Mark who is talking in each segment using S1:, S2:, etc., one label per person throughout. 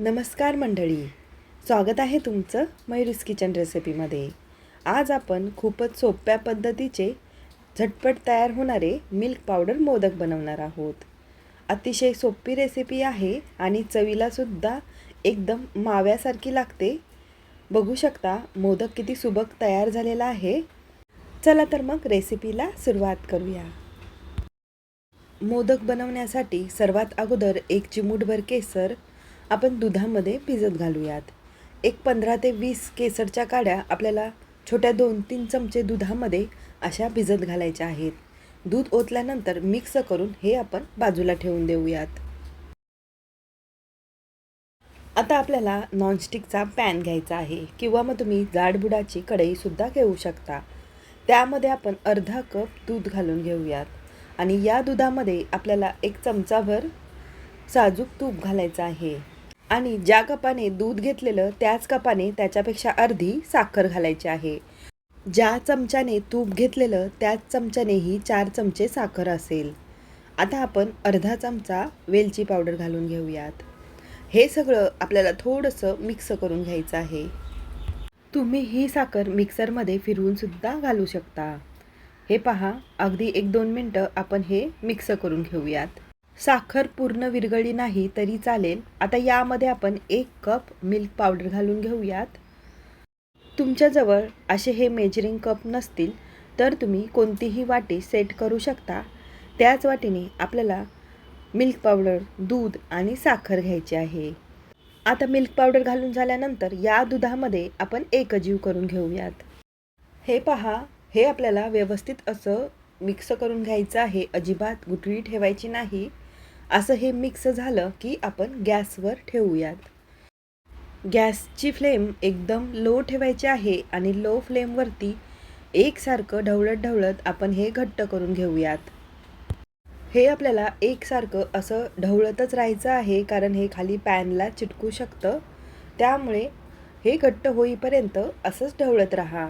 S1: नमस्कार मंडळी. स्वागत आहे तुमचं मयुरीस किचन रेसिपीमध्ये. आज आपण खूपच सोप्या पद्धतीचे झटपट तयार होणारे मिल्क पावडर मोदक बनवणार आहोत. अतिशय सोपी रेसिपी आहे आणि चवीलासुद्धा एकदम माव्यासारखी लागते. बघू शकता मोदक किती सुबक तयार झालेला आहे. चला तर मग रेसिपीला सुरुवात करूया. मोदक बनवण्यासाठी सर्वात अगोदर एक चिमूटभर केसर आपण दुधामध्ये भिजत घालूयात. एक पंधरा ते वीस केसरच्या काड्या आपल्याला छोट्या दोन तीन चमचे दुधामध्ये अशा भिजत घालायच्या आहेत. दूध ओतल्यानंतर मिक्स करून हे आपण बाजूला ठेवून देऊयात. आता आपल्याला नॉनस्टिकचा पॅन घ्यायचा आहे किंवा मग तुम्ही जाडबुडाची कढईसुद्धा घेऊ शकता. त्यामध्ये आपण अर्धा कप दूध घालून घेऊयात. आणि या दुधामध्ये आपल्याला एक चमचाभर साजूक तूप घालायचं आहे. आणि ज्या कपाने दूध घेतलेलं त्याच कपाने त्याच्यापेक्षा अर्धी साखर घालायची आहे. ज्या चमच्याने तूप घेतलेलं त्याच चमच्यानेही चार चमचे साखर असेल. आता आपण अर्धा चमचा वेलची पावडर घालून घेऊयात. हे सगळं आपल्याला थोडंसं मिक्स करून घ्यायचं आहे. तुम्ही ही साखर मिक्सरमध्ये फिरवून सुद्धा घालू शकता. हे पहा अगदी एक दोन मिनटं आपण हे मिक्स करून घेऊयात. साखर पूर्ण विरघळली नाही तरी चालेल. आता यामध्ये आपण एक कप मिल्क पावडर घालून घेऊयात. तुमच्याजवळ असे हे मेजरिंग कप नसतील तर तुम्ही कोणतीही वाटी सेट करू शकता. त्याच वाटीने आपल्याला मिल्क पावडर दूध आणि साखर घ्यायची आहे. आता मिल्क पावडर घालून झाल्यानंतर या दुधामध्ये आपण एकजीव करून घेऊयात. हे पहा हे आपल्याला व्यवस्थित असं मिक्स करून घ्यायचं आहे. अजिबात गुटळी ठेवायची नाही. असं हे मिक्स झालं की आपण गॅसवर ठेवूयात. गॅसची फ्लेम एकदम लो ठेवायची आहे आणि लो फ्लेमवरती एकसारखं ढवळत ढवळत आपण हे घट्ट करून घेऊयात. हे आपल्याला एकसारखं असं ढवळतच राहायचं आहे कारण हे खाली पॅनला चिटकू शकतं. त्यामुळे हे घट्ट होईपर्यंत असंच ढवळत राहा.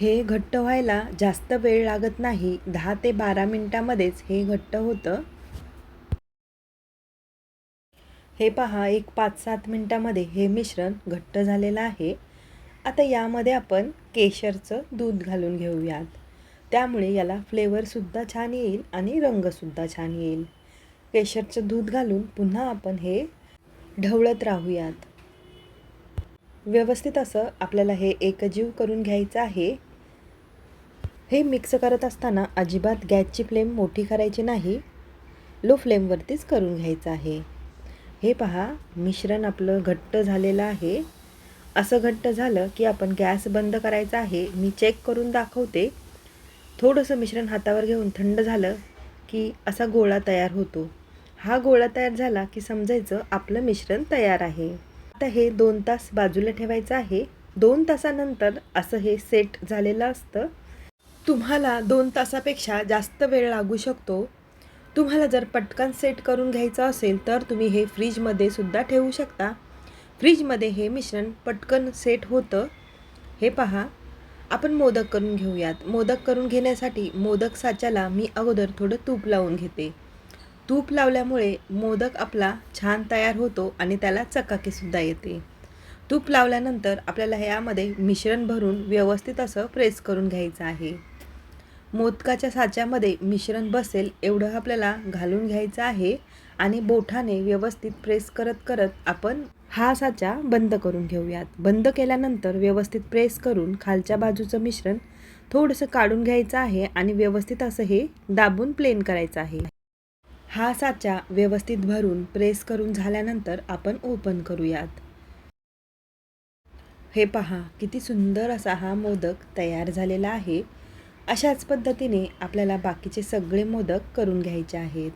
S1: हे घट्ट व्हायला जास्त वेळ लागत नाही. दहा ते बारा मिनटामध्येच हे घट्ट होतं. हे पहा एक पाच सात मिनटामध्ये हे मिश्रण घट्ट झालेलं आहे. आता यामध्ये आपण केशरचं दूध घालून घेऊयात. त्यामुळे याला फ्लेवरसुद्धा छान येईल आणि रंगसुद्धा छान येईल. केशरचं दूध घालून पुन्हा आपण हे ढवळत राहूयात. व्यवस्थित असं आपल्याला हे एकजीव करून घ्यायचं आहे. हे मिक्स करत असताना अजिबात गॅसची फ्लेम मोठी करायची नाही. लो फ्लेमवरतीच करून घ्यायचं आहे. हे पहा मिश्रण आपलं घट्ट झालेलं आहे. असं घट्ट झालं की आपण गॅस बंद करायचा आहे. मी चेक करून दाखवते. थोडंसं मिश्रण हातावर घेऊन थंड झालं की असा गोळा तयार होतो. हा गोळा तयार झाला की समजायचं आपलं मिश्रण तयार आहे. आता हे दोन तास बाजूला ठेवायचं आहे. दोन तासानंतर असं हे सेट झालेलं असतं. तुम्हाला दोन तासापेक्षा जास्त वेळ लागू शकतो. तुम्हाला जर पटकन सेट करून घ्यायचं असेल तर तुम्ही हे फ्रीजमध्ये सुद्धा ठेवू शकता. फ्रीजमध्ये हे मिश्रण पटकन सेट होतं. हे पहा आपण मोदक करून घेऊयात. मोदक करून घेण्यासाठी मोदक साच्याला मी अगोदर थोडं तूप लावून घेते. तूप लावल्यामुळे मोदक आपला छान तयार होतो आणि त्याला चकाकीसुद्धा येते. तूप लावल्यानंतर आपल्याला ह्यामध्ये मिश्रण भरून व्यवस्थित असं प्रेस करून घ्यायचं आहे. मोदकाच्या साच्यामध्ये मिश्रण बसेल एवढं आपल्याला घालून घ्यायचं आहे आणि बोठाने व्यवस्थित प्रेस करत करत आपण हा साचा बंद करून घेऊयात. बंद केल्यानंतर व्यवस्थित प्रेस करून खालच्या बाजूचं मिश्रण थोडंसं काढून घ्यायचं आहे आणि व्यवस्थित असं हे दाबून प्लेन करायचं आहे. हा साचा व्यवस्थित भरून प्रेस करून झाल्यानंतर आपण ओपन करूयात. हे पहा किती सुंदर असा हा मोदक तयार झालेला आहे. अशाच पद्धतीने आपल्याला बाकीचे सगळे मोदक करून घ्यायचे आहेत.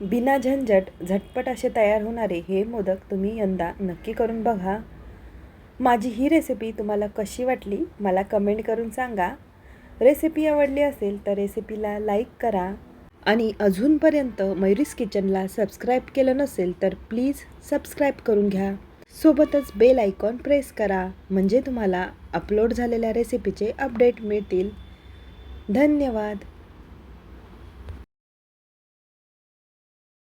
S1: बिना झंझट झटपट असे तयार होणारे हे मोदक तुम्ही यंदा नक्की करून बघा. माझी ही रेसिपी तुम्हाला कशी वाटली मला कमेंट करून सांगा. रेसिपी आवडली असेल तर रेसिपीला लाईक करा. आणि अजूनपर्यंत मयुरीस किचनला सबस्क्राईब केलं नसेल तर प्लीज सबस्क्राईब करून घ्या. सोबतच बेल आयकॉन प्रेस करा. म्हणजे तुम्हाला अपलोड झालेल्या रेसिपीचे अपडेट मिळतील. धन्यवाद.